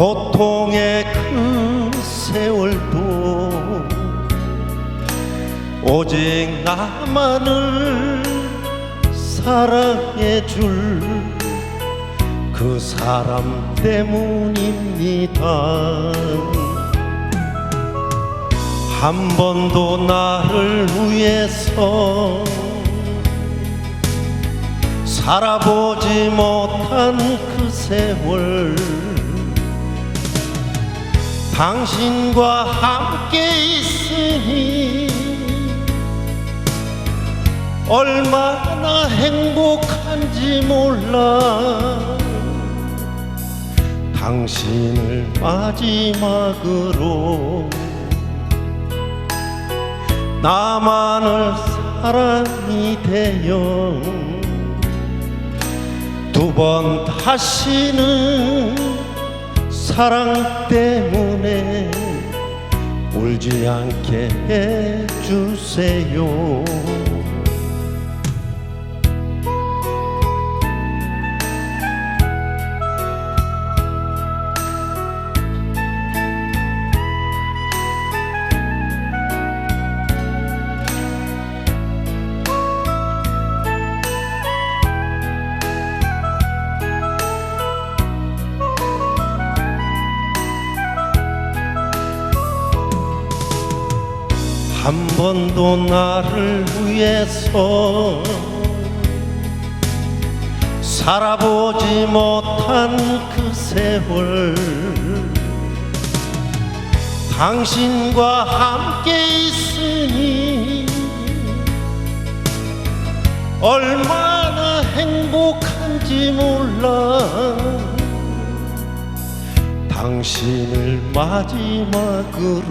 고통의 그 세월도 오직 나만을 사랑해 줄 그 사람 때문입니다. 한 번도 나를 위해서 살아보지 못한 그 세월 당신과 함께 있으니 얼마나 행복한지 몰라. 당신을 마지막으로 나만을 사랑이 되어 두 번 다시는 사랑 때문에 울지 않게 해주세요 한 번도 나를 위해서 살아보지 못한 그 세월 당신과 함께 있으니 얼마나 행복한지 몰라. 당신을 마지막으로